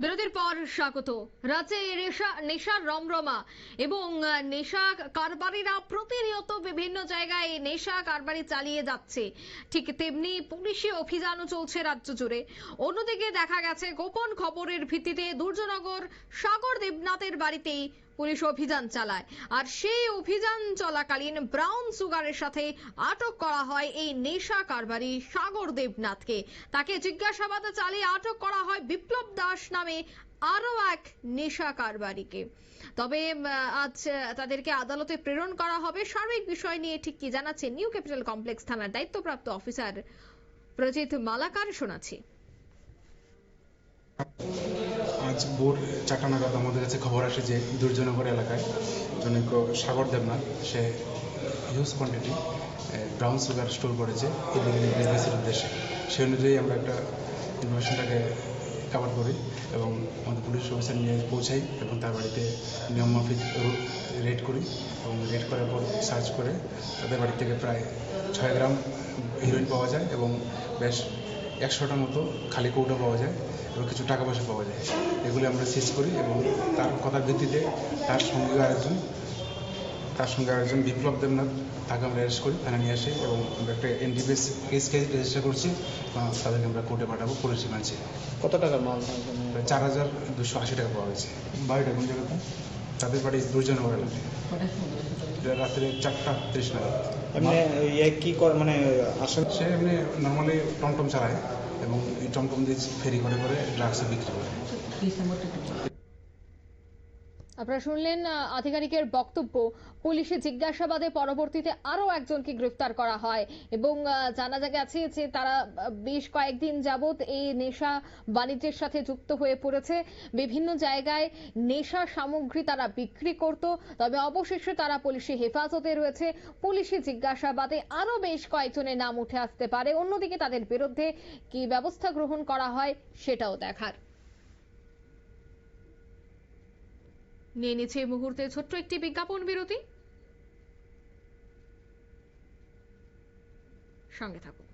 বিরতির পর স্বাগত। রাজ্যে নেশা নেশার রমরমা এবং নেশা কারবারিরা প্রতিনিয়ত বিভিন্ন জায়গায় নেশা কারবারি চালিয়ে যাচ্ছে। ঠিক তেমনি পুলিশি অভিযানও চলছে রাজ্য জুড়ে। অন্যদিকে দেখা গেছে, গোপন খবরের ভিত্তিতে দুর্যনগর সাগর দেবনাথের বাড়িতেই পুলিশ অভিযান চালায়। আর সেই অভিযান চলাকালীন ব্রাউন সুগারের সাথে আটক করা হয় এই নেশা কারবারি সাগর দেবনাথকে। তাকে জিজ্ঞাসাবাদে চালিয়ে আটক করা হয় বিপ্লব দাস নামে আরও এক নেশা কারবারিকে। তবে আজ তাদেরকে আদালতে প্রেরণ করা হবে। সার্বিক বিষয় নিয়ে ঠিক কি জানাচ্ছেন নিউ ক্যাপিটাল কমপ্লেক্স থানার দায়িত্বপ্রাপ্ত অফিসার প্রজিত মালাকার শোনাচ্ছি। ভোর চারটা নাগাদ আমাদের কাছে খবর আসে যে দুর্জনগর এলাকায় জনৈক সাগর দেবনাথ, সে huge quantity brown sugar store করেছে ইলিগালি বিজনেসের উদ্দেশ্যে। সেই অনুযায়ী আমরা একটা ইনফরমেশনটাকে কাভার করি এবং আমাদের পুলিশ অফিসার নিয়ে পৌঁছাই এবং তার বাড়িতে নিয়ম মাফিক রেড করি এবং রেড করার পর সার্চ করে তাদের বাড়ি থেকে প্রায় ছয় গ্রাম হিরোইন পাওয়া যায় এবং বেশ একশোটার মতো খালি কৌটো পাওয়া যায় এবং কিছু টাকা পয়সা পাওয়া যায়। এগুলি আমরা সিজ করি এবং তার কথার ভিত্তিতে তার সঙ্গে আরেকজন তার সঙ্গে আরেকজন বিপ্লব দেবনাথ তাকে আমরা অ্যারেস্ট করি থানা নিয়ে আসি এবং আমরা একটা এনডিপিএস কেস কেস রেজিস্টার করছি তাদেরকে আমরা কোর্টে পাঠাবো পুলিশ রিমান্ডে কত টাকার মাল? চার হাজার দুশো আশি টাকা পাওয়া গেছে। বাড়িটা কোন জায়গাতে তাদের বাড়ি দুজন হবে রাত্রে চারটা তিরিশ নাগাদ এমনি ইয়ে কি করে মানে আসলে সে এমনি নর্মালি টমটম চালায় এবং এই টমটম দিয়ে ফেরি করে করে ড্রাগসে বিক্রি করে। আপনারা শুনলেন আধিকারিকের বক্তব্য। পুলিশে জিজ্ঞাসাবাদে পরবর্তীতে আরও একজনকে গ্রেফতার করা হয় এবং জানা গেছে যে তারা বেশ কয়েকদিন যাবৎ এই নেশা বাণিজ্যের সাথে যুক্ত হয়ে পড়েছে। বিভিন্ন জায়গায় নেশা সামগ্রী তারা বিক্রি করত, তবে অবশেষে তারা পুলিশি হেফাজতে রয়েছে। পুলিশে জিজ্ঞাসাবাদে আরও বেশ কয়েকজনের নাম উঠে আসতে পারে। অন্যদিকে তাদের বিরুদ্ধে কি ব্যবস্থা গ্রহণ করা হয় সেটাও দেখার। নিয়ে নিচ্ছে এই মুহূর্তে ছোট্ট একটি বিজ্ঞাপন বিরতি। সঙ্গে থাকুন।